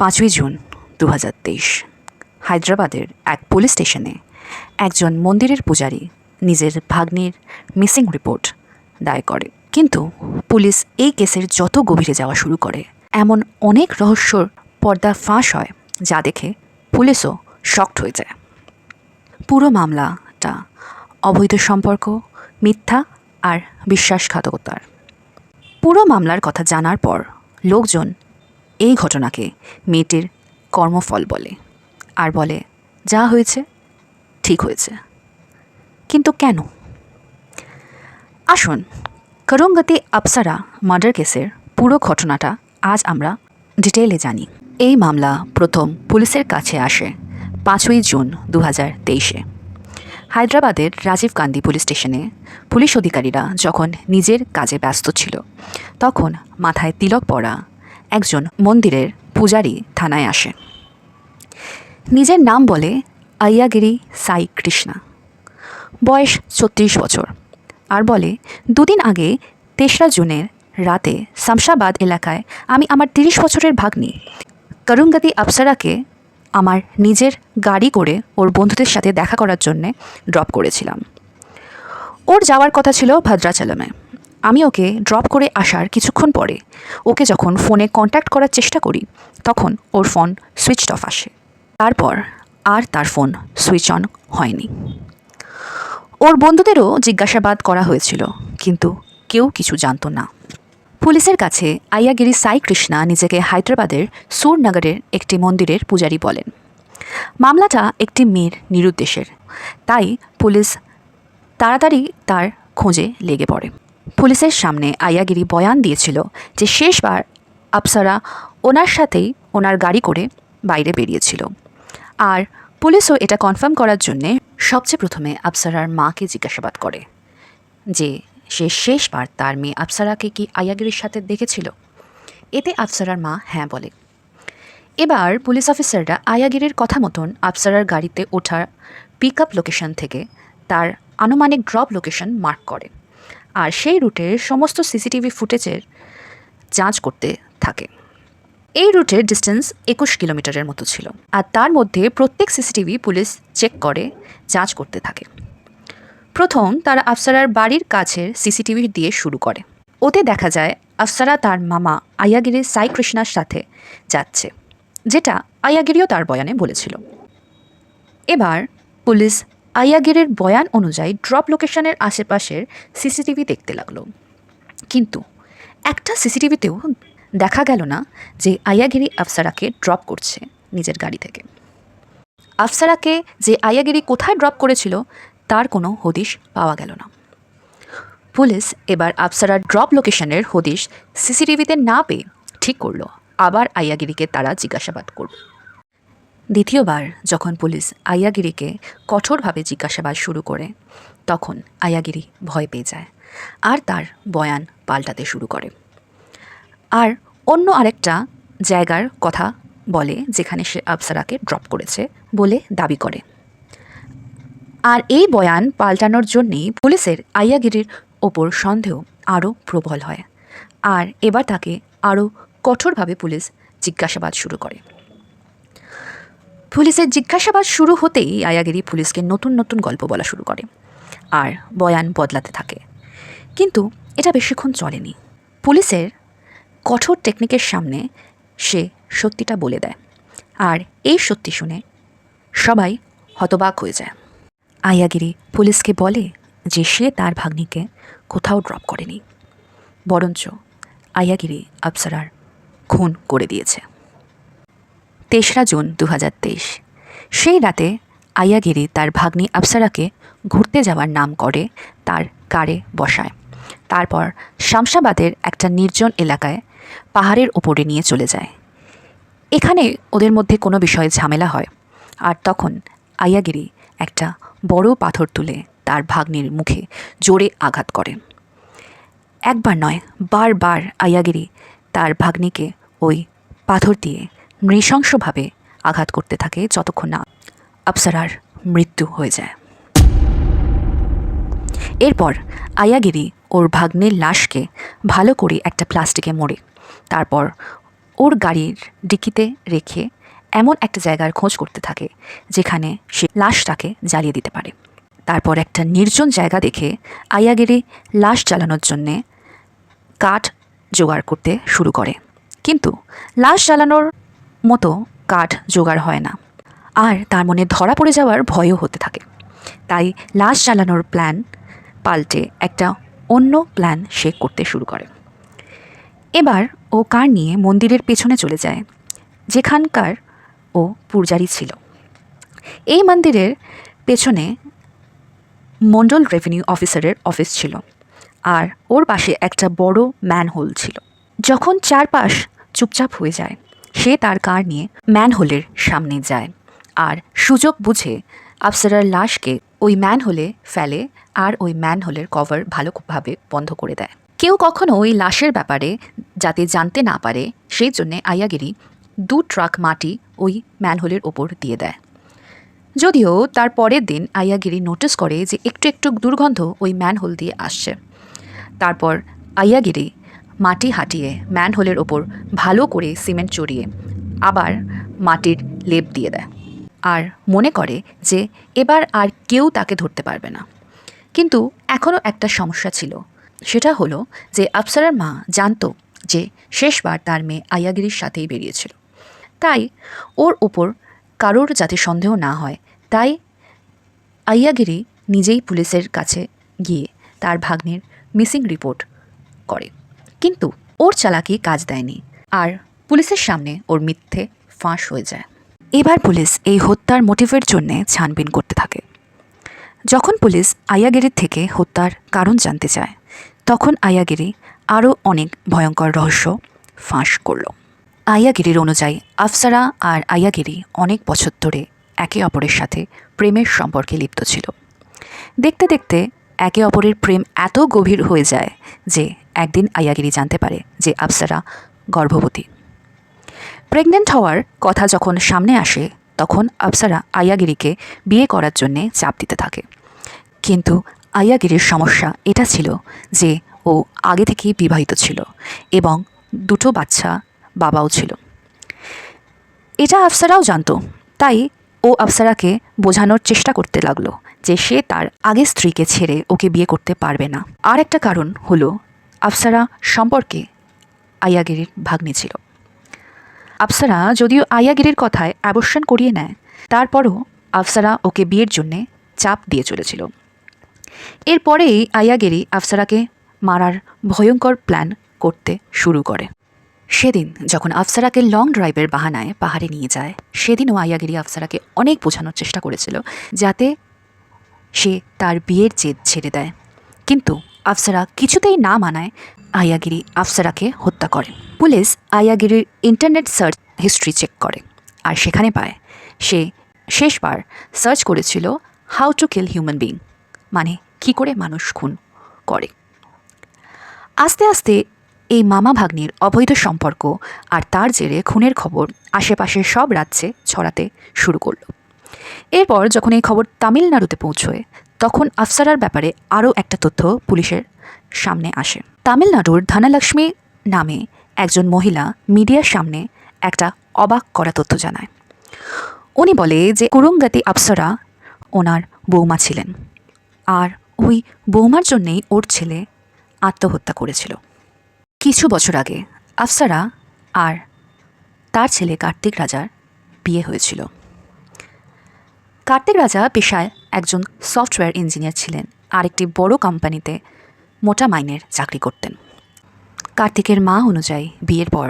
পাঁচই জুন দু হাজার তেইশ। হায়দ্রাবাদের এক পুলিশ স্টেশনে একজন মন্দিরের পূজারী নিজের ভাগ্নির মিসিং রিপোর্ট দায় করে। কিন্তু পুলিশ এই কেসের যত গভীরে যাওয়া শুরু করে, এমন অনেক রহস্যর পর্দা ফাঁস হয় যা দেখে পুলিশও শক্ট হয়ে যায়। পুরো মামলাটা অবৈধ সম্পর্ক, মিথ্যা আর বিশ্বাসঘাতকতার। পুরো মামলার কথা জানার পর লোকজন এই ঘটনাকে মেয়েটির কর্মফল বলে। আর বলে, যা হয়েছে, ঠিক হয়েছে। কিন্তু কেন? আসুন, করঙ্গতি আপসারা মার্ডার কেসের পুরো ঘটনাটা আজ আমরা ডিটেলে জানি। এই মামলা প্রথম পুলিশের কাছে আসে পাঁচই জুন দু হাজার তেইশে। হায়দ্রাবাদের রাজীব গান্ধী পুলিশ স্টেশনে পুলিশ অধিকারীরা যখন নিজের কাজে ব্যস্ত ছিল, তখন মাথায় তিলক পরা একজন মন্দিরের পূজারী থানায় আসে। নিজের নাম বলে আইয়াগিরি সাই কৃষ্ণা। বয়স ছত্রিশ বছর আর বলে, দুদিন আগে তেসরা জুনের রাতে শামশাবাদ এলাকায় আমি আমার তিরিশ বছরের ভাগ্নি করুঙ্গতি আপসারাকে আমার নিজের গাড়ি করে ওর বন্ধুদের সাথে দেখা করার জন্যে ড্রপ করেছিলাম। ওর যাওয়ার কথা ছিল ভদ্রাচলমে। আমি ওকে ড্রপ করে আসার কিছুক্ষণ পরে, ওকে যখন ফোনে কন্ট্যাক্ট করার চেষ্টা করি, তখন ওর ফোন সুইচড অফ আসে। তারপর আর তার ফোন সুইচ অন হয়নি। ওর বন্ধুদেরও জিজ্ঞাসাবাদ করা হয়েছিল, কিন্তু কেউ কিছু জানতো না। পুলিশের কাছে আইয়াগিরি সাই কৃষ্ণা নিজেকে হায়দ্রাবাদের সুরনগরের একটি মন্দিরের পূজারী বলেন। মামলাটা একটি মেয়ের নিরুদ্দেশের, তাই পুলিশ তাড়াতাড়ি তার খোঁজে লেগে পড়ে। পুলিশের সামনে আয়াগিরি বয়ান দিয়েছিল যে শেষবার আপ্সারা ওনার সাথেই ওনার গাড়ি করে বাইরে বেরিয়েছিল। আর পুলিশও এটা কনফার্ম করার জন্যে সবচেয়ে প্রথমে আপ্সারার মাকে জিজ্ঞাসাবাদ করে যে সে শেষবার তার মেয়ে আপ্সারাকে কি আয়াগিরির সাথে দেখেছিল? এতে আফসারার মা হ্যাঁ বলে। এবার পুলিশ অফিসাররা আয়াগিরির কথা মতন আফসারার গাড়িতে ওঠার পিক আপ লোকেশন থেকে তার আনুমানিক ড্রপ লোকেশন মার্ক করে। আর সেই রুটের সমস্ত সিসিটিভি ফুটেজের যাঞ্চ করতে থাকে। এই রুটের ডিস্টেন্স একুশ কিলোমিটারের মতো ছিল আর তার মধ্যে প্রত্যেক সিসিটিভি পুলিশ চেক করে যাঞ্চ করতে থাকে। প্রথম তারা আফসারার বাড়ির কাছের সিসিটিভি দিয়ে শুরু করে। ওতে দেখা যায়, আফসারা তার মামা আয়াগিরি সাই কৃষ্ণার সাথে যাচ্ছে, যেটা আয়াগিরিও তার বয়ানে বলেছিল। এবার পুলিশ আয়াগিরের বয়ান অনুযায়ী ড্রপ লোকেশনের আশেপাশের সিসিটিভি দেখতে লাগল। কিন্তু একটা সিসিটিভিতেও দেখা গেল না যে আয়াগিরি আফসারাকে ড্রপ করছে নিজের গাড়ি থেকে। আফসারাকে যে আয়াগিরি কোথায় ড্রপ করেছিল তার কোনো হদিশ পাওয়া গেল না। পুলিশ এবার আফসারার ড্রপ লোকেশনের হদিশ সিসিটিভিতে না পেয়ে ঠিক করল। আবার আয়াগিরিকে তারা জিজ্ঞাসাবাদ করবে। দ্বিতীয়বার যখন পুলিশ আয়াগিরিকে কঠোরভাবে জিজ্ঞাসাবাদ শুরু করে, তখন আয়াগিরি ভয় পেয়ে যায় আর তার বয়ান পাল্টাতে শুরু করে। আর অন্য আরেকটা জায়গার কথা বলে যেখানে সে আফসারাকে ড্রপ করেছে বলে দাবি করে। আর এই বয়ান পাল্টানোর জন্যেই পুলিশের আইয়াগিরির ওপর সন্দেহ আরও প্রবল হয়। আর এবার তাকে আরও কঠোরভাবে পুলিশ জিজ্ঞাসাবাদ শুরু করে। পুলিশের জিজ্ঞাসাবাদ শুরু হতেই আয়াগিরি পুলিশকে নতুন নতুন গল্প বলা শুরু করে আর বয়ান বদলাতে থাকে। কিন্তু এটা বেশিক্ষণ চলেনি। পুলিশের কঠোর টেকনিকের সামনে সে সত্যিটা বলে দেয় আর এই সত্যি শুনে সবাই হতবাক হয়ে যায়। আয়াগিরি পুলিশকে বলে যে সে তার ভাগ্নিকে কোথাও ড্রপ করেনি। বরঞ্চ আয়াগিরি আপ্সারার খুন করে দিয়েছে। তেসরা জুন দু হাজার তেইশ। সেই রাতে আয়াগিরি তার ভাগ্নি আপ্সারাকে ঘুরতে যাওয়ার নাম করে তার কারে বসায়। তারপর শামশাবাদের একটা নির্জন এলাকায় পাহাড়ের ওপরে নিয়ে চলে যায়। এখানে ওদের মধ্যে কোনো বিষয়ে ঝামেলা হয়। আর তখন আয়াগিরি একটা বড় পাথর তুলে তার ভাগ্নির মুখে জোরে আঘাত করে। একবার নয়, বারবার আয়াগিরি তার ভাগ্নিকে ওই পাথর দিয়ে নৃশংসভাবে আঘাত করতে থাকে যতক্ষণ না আপ্সারার মৃত্যু হয়ে যায়। এরপর আয়াগিরি ওর ভাগ্নের লাশকে ভালো করে একটা প্লাস্টিকে মোড়ে, তারপর ওর গাড়ির ডিকিতে রেখে এমন একটা জায়গার খোঁজ করতে থাকে যেখানে সে লাশটাকে জ্বালিয়ে দিতে পারে। তারপর একটা নির্জন জায়গা দেখে আয়াগিরি লাশ জ্বালানোর জন্যে কাঠ জোগাড় করতে শুরু করে। কিন্তু লাশ জ্বালানোর মতো কাঠ জোগাড় হয় না। আর তার মনে ধরা পড়ে যাওয়ার ভয়ও হতে থাকে। তাই লাশ জ্বালানোর প্ল্যান পাল্টে একটা অন্য প্ল্যান সে করতে শুরু করে। এবার ও কার নিয়ে মন্দিরের পেছনে চলে যায়, যেখানকার ও পূজারি ছিল। এই মন্দিরের পেছনে মন্ডল রেভিনিউ অফিসারের অফিস ছিল, আর ওর পাশে একটা বড় ম্যানহোল ছিল। যখন চারপাশ চুপচাপ হয়ে যায় সে তার কার নিয়ে ম্যানহোলের সামনে যায়। আর সুযোগ বুঝে আফসারার লাশকে ওই ম্যানহোলে ফেলে আর ওই ম্যানহোলের কভার ভালোভাবে বন্ধ করে দেয়। কেউ কখনো ওই লাশের ব্যাপারে যাতে জানতে না পারে, সেই জন্যে আয়াগিরি দু ট্রাক মাটি ওই ম্যানহোলের ওপর দিয়ে দেয়। যদিও তার পরের দিন আয়াগিরি নোটিস করে যে একটু একটু দুর্গন্ধ ওই ম্যানহোল দিয়ে আসছে। তারপর আয়াগিরি মাটি হাঁটিয়ে, ম্যানহোলের ওপর ভালো করে সিমেন্ট চড়িয়ে আবার মাটির লেপ দিয়ে দেয়। আর মনে করে যে এবার আর কেউ তাকে ধরতে পারবে না। কিন্তু এখনও একটা সমস্যা ছিল। সেটা হলো যে আফসারার মা জানতো যে শেষবার তার মেয়ে আয়াগিরির সাথেই বেরিয়েছিল। তাই ওর ওপর কারোর যাতে সন্দেহ না হয়, তাই আইয়াগিরি নিজেই পুলিশের কাছে গিয়ে তার ভাগ্নের মিসিং রিপোর্ট করে। কিন্তু ওর চালাকি কাজ দেয়নি। আর পুলিশের সামনে ওর মিথ্যে ফাঁস হয়ে যায়। এবার পুলিশ এই হত্যার মোটিভের জন্যে ছানবিন করতে থাকে। যখন পুলিশ আয়াগিরির থেকে হত্যার কারণ জানতে চায়, তখন আয়াগিরি আরও অনেক ভয়ঙ্কর রহস্য ফাঁস করল। আয়াগিরির অনুযায়ী, আফসারা আর আয়াগিরি অনেক বছর ধরে একে অপরের সাথে প্রেমের সম্পর্কে লিপ্ত ছিল। দেখতে দেখতে একে অপরের প্রেম এত গভীর হয়ে যায় যে একদিন আয়াগিরি জানতে পারে যে আফসারা গর্ভবতী। প্রেগনেন্ট হওয়ার কথা যখন সামনে আসে, তখন আফসারা আয়াগিরিকে বিয়ে করার জন্যে চাপ দিতে থাকে। কিন্তু আয়াগিরির সমস্যা এটা ছিল যে ও আগে থেকেই বিবাহিত ছিল এবং দুটো বাচ্চা বাবাও ছিল। এটা আফসারাও জানতো, তাই ও আফসারাকে বোঝানোর চেষ্টা করতে লাগল যে সে তার আগের স্ত্রীকে ছেড়ে ওকে বিয়ে করতে পারবে না। আর একটা কারণ হলো আফসারা সম্পর্কে আয়াগিরির ভাগ্নি ছিল। আফসারা যদিও আয়াগিরির কথায় অ্যাবর্শন করিয়ে নেয়, তারপরও আফসারা ওকে বিয়ের জন্যে চাপ দিয়ে চলেছিল। এরপরেই আয়াগিরি আফসারাকে মারার ভয়ঙ্কর প্ল্যান করতে শুরু করে। সেদিন যখন আফসারাকে লং ড্রাইভের বাহানায় পাহাড়ে নিয়ে যায়, সেদিনও আয়াগিরি আফসারাকে অনেক বোঝানোর চেষ্টা করেছিল, যাতে সে তার বিয়ের জেদ ছেড়ে দেয়। কিন্তু আফসারা কিছুতেই না মানায় আয়াগিরি আফসারাকে হত্যা করে। পুলিশ আয়াগিরির ইন্টারনেট সার্চ হিস্ট্রি চেক করে আর সেখানে পায়, সে শেষবার সার্চ করেছিল how to kill human being মানে কি করে মানুষ খুন করে। আস্তে আস্তে এই মামা ভাগ্নির অবৈধ সম্পর্ক আর তার জেরে খুনের খবর আশেপাশের সব রাজ্যে ছড়াতে শুরু করল। এরপর যখন এই খবর তামিলনাড়ুতে পৌঁছয় তখন আফসারার ব্যাপারে আরও একটা তথ্য পুলিশের সামনে আসে। তামিলনাড়ুর ধনলক্ষ্মী নামে একজন মহিলা মিডিয়ার সামনে একটা অবাক করা তথ্য জানায়। উনি বলে যে কুরুঙ্গাতি আফসারা ওনার বৌমা ছিলেন। আর ওই বৌমার জন্যেই ওর ছেলে আত্মহত্যা করেছিল। কিছু বছর আগে আফসারা আর তার ছেলে কার্তিক রাজার বিয়ে হয়েছিল। কার্তিক রাজা পেশায় একজন সফটওয়্যার ইঞ্জিনিয়ার ছিলেন আর একটি বড় কোম্পানিতে মোটা মাইনের চাকরি করতেন। কার্তিকের মা অনুযায়ী বিয়ের পর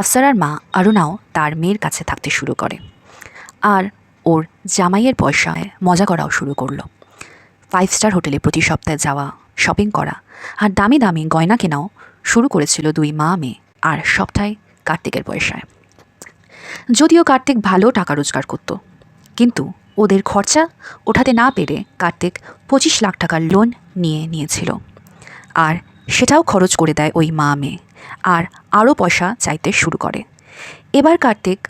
আফসারার মা অরুণাও তার মেয়ের কাছে থাকতে শুরু করে। আর ওর জামাইয়ের পয়সায় মজা করাও শুরু করল। ফাইভ স্টার হোটেলে প্রতি সপ্তাহে যাওয়া, শপিং করা আর দামি দামি গয়না কেনাও শুরু করেছিল দুই মা মেয়ে আর সবটাই কার্তিকের পয়সায়। যদিও কার্তিক ভালো টাকা রোজগার করত, কিন্তু ওদের খরচা ওঠাতে না পেরে কার্তিক পঁচিশ লাখ টাকার লোন নিয়ে নিয়েছিল। আর সেটাও খরচ করে দেয় ওই মা মেয়ে। আর আরও পয়সা চাইতে শুরু করে। এবার কার্তিক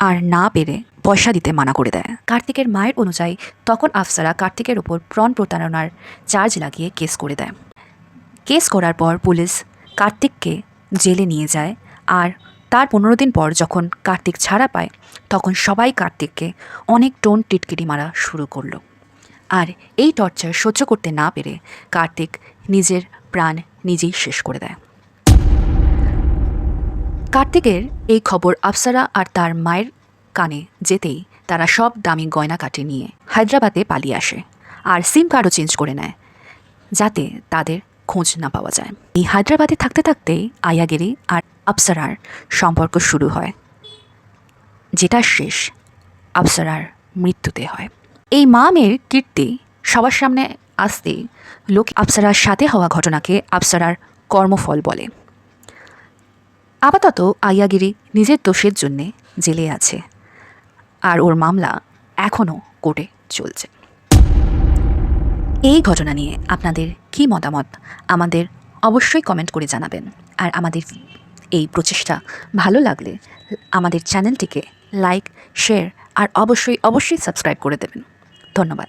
আর না পেরে পয়সা দিতে মানা করে দেয়। কার্তিকের মায়ের অনুযায়ী তখন আফসারা কার্তিকের ওপর প্রণ প্রতারণার চার্জ লাগিয়ে কেস করে দেয়। কেস করার পর পুলিশ কার্তিককে জেলে নিয়ে যায় আর তার পনেরো দিন পর যখন কার্তিক ছাড়া পায়, তখন সবাই কার্তিককে অনেক টোন টিটকিরি মারা শুরু করল। আর এই টর্চার সহ্য করতে না পেরে কার্তিক নিজের প্রাণ নিজেই শেষ করে দেয়। কার্তিকের এই খবর আফসারা আর তার মায়ের কানে যেতেই তারা সব দামি গয়না কাটে নিয়ে হায়দ্রাবাদে পালিয়ে আসে আর সিম কার্ডও চেঞ্জ করে নেয়, যাতে তাদের খোঁজ না পাওয়া যায়। এই হায়দ্রাবাদে থাকতে থাকতেই আয়াগিরি আর আফসারার সম্পর্ক শুরু হয়, যেটা শেষ। আফসারার মৃত্যুতে হয়। এই মা মেয়ের কীর্তি সবার সামনে আসতেই লোক আফসারার সাথে হওয়া ঘটনাকে আফসারার কর্মফল বলে। আপাতত আয়াগিরি নিজের দোষের জন্যে জেলে আছে, আর ওর মামলা এখনও কোর্টে চলছে। এই ঘটনা নিয়ে আপনাদের কি মতামত? আমাদের অবশ্যই কমেন্ট করে জানাবেন। আর আমাদের এই প্রচেষ্টা ভালো লাগলে আমাদের চ্যানেলটিকে লাইক শেয়ার আর অবশ্যই অবশ্যই সাবস্ক্রাইব করে দেবেন। ধন্যবাদ।